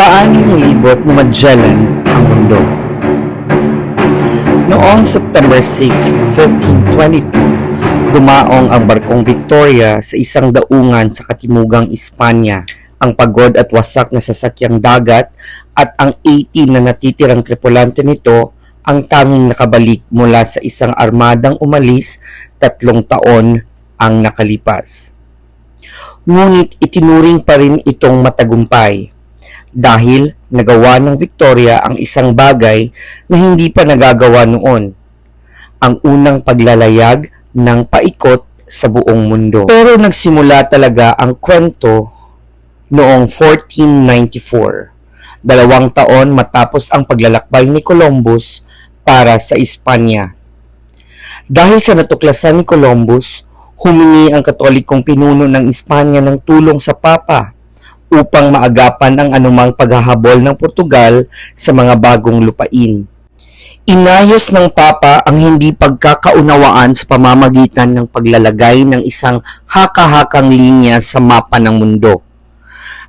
Paano nilibot ni Magellan ang mundo? Noong September 6, 1522, dumaong ang barkong Victoria sa isang daungan sa katimugang Espanya. Ang pagod at wasak na sasakyang dagat at ang 80 na natitirang tripulante nito ang tanging nakabalik mula sa isang armadang umalis tatlong taon ang nakalipas. Ngunit itinuring pa rin itong matagumpay dahil nagawa ng Victoria ang isang bagay na hindi pa nagagawa noon. Ang unang paglalayag ng paikot sa buong mundo. Pero nagsimula talaga ang kwento noong 1494, dalawang taon matapos ang paglalakbay ni Columbus para sa Espanya. Dahil sa natuklasan ni Columbus, humingi ang katolikong pinuno ng Espanya ng tulong sa Papa upang maagapan ang anumang paghahabol ng Portugal sa mga bagong lupain. Inayos ng Papa ang hindi pagkakaunawaan sa pamamagitan ng paglalagay ng isang haka-hakang linya sa mapa ng mundo.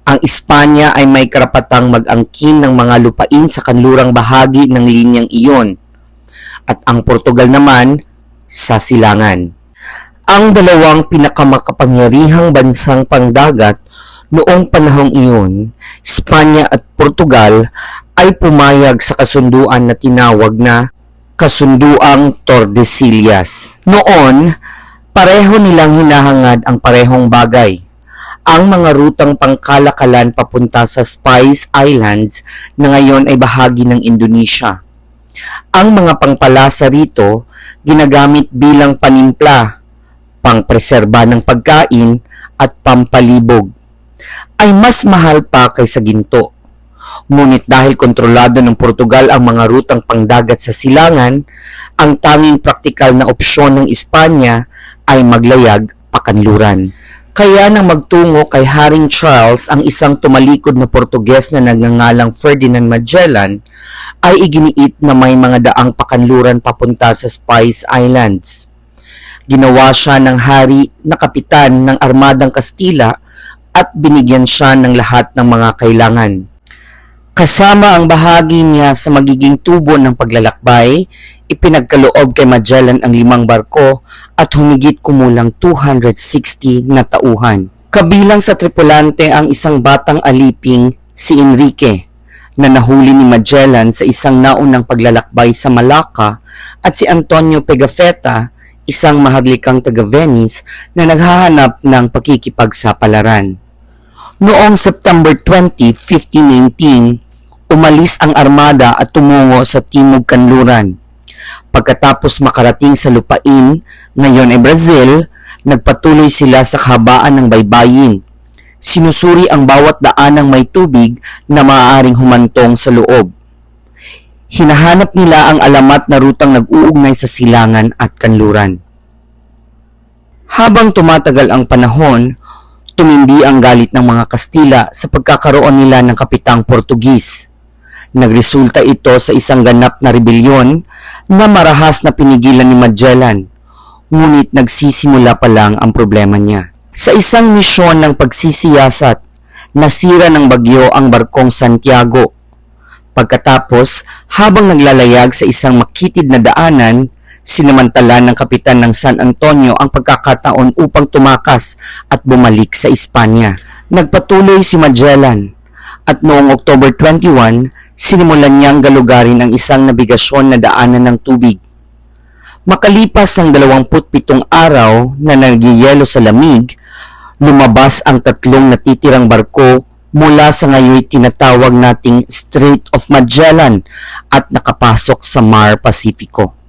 Ang Espanya ay may karapatang mag-angkin ng mga lupain sa kanlurang bahagi ng linyang iyon at ang Portugal naman sa silangan. Ang dalawang pinakamakapangyarihang bansang pangdagat noong panahong iyon, Espanya at Portugal ay pumayag sa kasunduan na tinawag na Kasunduang Tordesillas. Noon, pareho nilang hinahangad ang parehong bagay. Ang mga rutang pangkalakalan papunta sa Spice Islands na ngayon ay bahagi ng Indonesia. Ang mga pangpalasa rito ginagamit bilang panimpla, pangpreserba ng pagkain at pampalibog ay mas mahal pa kaysa ginto. Ngunit dahil kontrolado ng Portugal ang mga rutang pangdagat sa silangan, ang tanging praktikal na opsyon ng Espanya ay maglayag pakanluran. Kaya nang magtungo kay Haring Charles ang isang tumalikod na Portuges na nagngangalang Ferdinand Magellan, ay iginiit na may mga daang pakanluran papunta sa Spice Islands. Ginawa siya ng hari na kapitan ng Armadang Kastila at binigyan siya ng lahat ng mga kailangan. Kasama ang bahagi niya sa magiging tubo ng paglalakbay, ipinagkaloob kay Magellan ang limang barko at humigit kumulang 260 na tauhan. Kabilang sa tripulante ang isang batang aliping si Enrique na nahuli ni Magellan sa isang naunang paglalakbay sa Malacca at si Antonio Pigafetta, isang mahaglikang taga-Venice na naghahanap ng pakikipagsapalaran. Noong September 20, 1519, umalis ang armada at tumungo sa Timog Kanluran. Pagkatapos makarating sa lupain, ngayon ay Brazil, nagpatuloy sila sa kahabaan ng baybayin. Sinusuri ang bawat daan ng may tubig na maaaring humantong sa loob. Hinahanap nila ang alamat na rutang nag-uugnay sa silangan at kanluran. Habang tumatagal ang panahon, tumindi ang galit ng mga Kastila sa pagkakaroon nila ng kapitang Portugis. Nagresulta ito sa isang ganap na rebelyon na marahas na pinigilan ni Magellan, ngunit nagsisimula pa lang ang problema niya. Sa isang misyon ng pagsisiyasat, nasira ng bagyo ang barkong Santiago. Pagkatapos, habang naglalayag sa isang makitid na daanan, sinamantala ng kapitan ng San Antonio ang pagkakataon upang tumakas at bumalik sa Espanya. Nagpatuloy si Magellan at noong October 21, sinimulan niyang galugarin ang isang nabigasyon na daanan ng tubig. Makalipas ng 27 araw na nagyayelo sa lamig, lumabas ang tatlong natitirang barko mula sa ngayon tinatawag nating Strait of Magellan at nakapasok sa Mar Pacifico.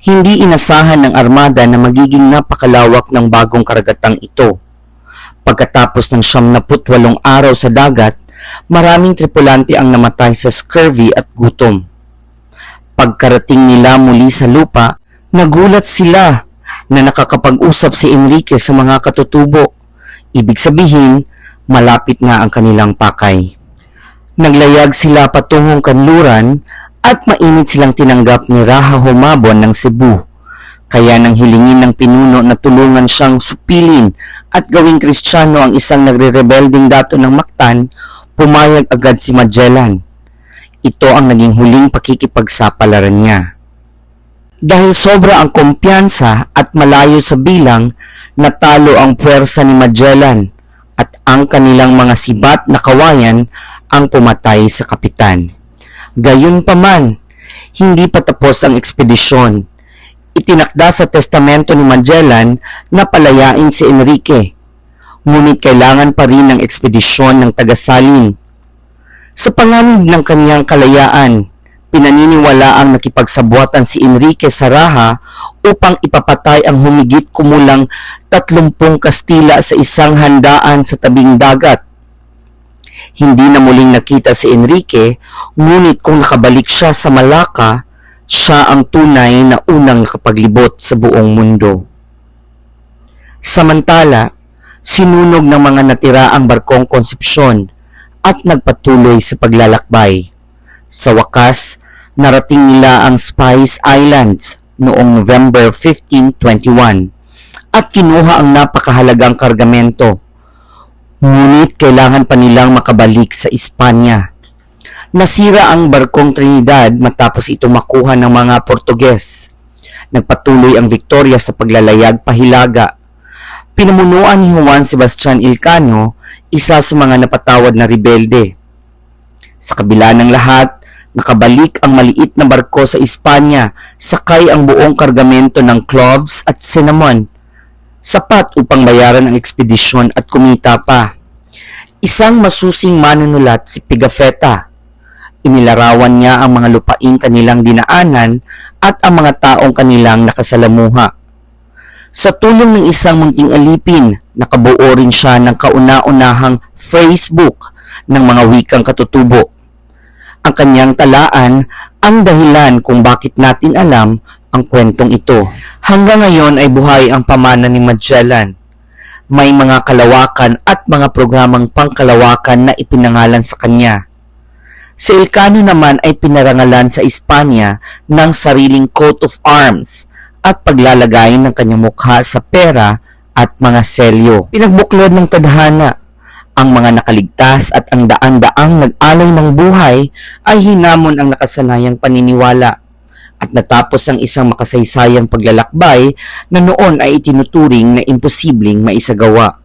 Hindi inasahan ng armada na magiging napakalawak ng bagong karagatang ito. Pagkatapos ng 78 araw sa dagat, maraming tripulante ang namatay sa scurvy at gutom. Pagkarating nila muli sa lupa, nagulat sila na nakakapag-usap si Enrique sa mga katutubo. Ibig sabihin, malapit na ang kanilang pakay. Naglayag sila patungong kanluran at mainit silang tinanggap ni Raha Humabon ng Cebu. Kaya nang hilingin ng pinuno na tulungan siyang supilin at gawing kristyano ang isang nagre-rebelding dato ng Mactan, pumayag agad si Magellan. Ito ang naging huling pakikipagsapalaran niya. Dahil sobra ang kumpiyansa at malayo sa bilang, natalo ang puwersa ni Magellan at ang kanilang mga sibat na kawayan ang pumatay sa kapitan. Gayunpaman, hindi pa tapos ang ekspedisyon. Itinakda sa testamento ni Magellan na palayain si Enrique. Ngunit kailangan pa rin ng ekspedisyon ng tagasalin. Sa panganib ng kanyang kalayaan, pinaniniwala ang nakipagsabuatan si Enrique Saraha upang ipapatay ang humigit kumulang 30 Kastila sa isang handaan sa tabing dagat. Hindi na muling nakita si Enrique, ngunit kung nakabalik siya sa Malacca, siya ang tunay na unang nakapaglibot sa buong mundo. Samantala, sinunog ng mga natira ang barkong Konsepsyon at nagpatuloy sa paglalakbay. Sa wakas, narating nila ang Spice Islands noong November 1521 at kinuha ang napakahalagang kargamento. Ngunit kailangan pa nilang makabalik sa Espanya. Nasira ang barkong Trinidad matapos ito makuha ng mga Portuges. Nagpatuloy ang Victoria sa paglalayag pahilaga. Pinamunuan ni Juan Sebastian Ilcano, isa sa mga napatawad na rebelde. Sa kabila ng lahat, nakabalik ang maliit na barko sa Espanya, sakay ang buong kargamento ng cloves at cinnamon. Sapat upang bayaran ang ekspedisyon at kumita pa. Isang masusing manunulat si Pigafetta. Inilarawan niya ang mga lupaing kanilang dinaanan at ang mga taong kanilang nakasalamuha. Sa tulong ng isang munting alipin, nakabuo rin siya ng kauna-unahang phrasebook ng mga wikang katutubo. Ang kanyang talaan ang dahilan kung bakit natin alam ang kwentong ito. Hanggang ngayon ay buhay ang pamana ni Magellan. May mga kalawakan at mga programang pangkalawakan na ipinangalan sa kanya. Si Elcano naman ay pinarangalan sa Espanya ng sariling coat of arms at paglalagay ng kanyang mukha sa pera at mga selyo. Pinagbuklod ng tadhana ang mga nakaligtas at ang daan-daang nag-alay ng buhay ay hinamon ang nakasanayang paniniwala at natapos ang isang makasaysayang paglalakbay na noon ay itinuturing na imposibleng maisagawa.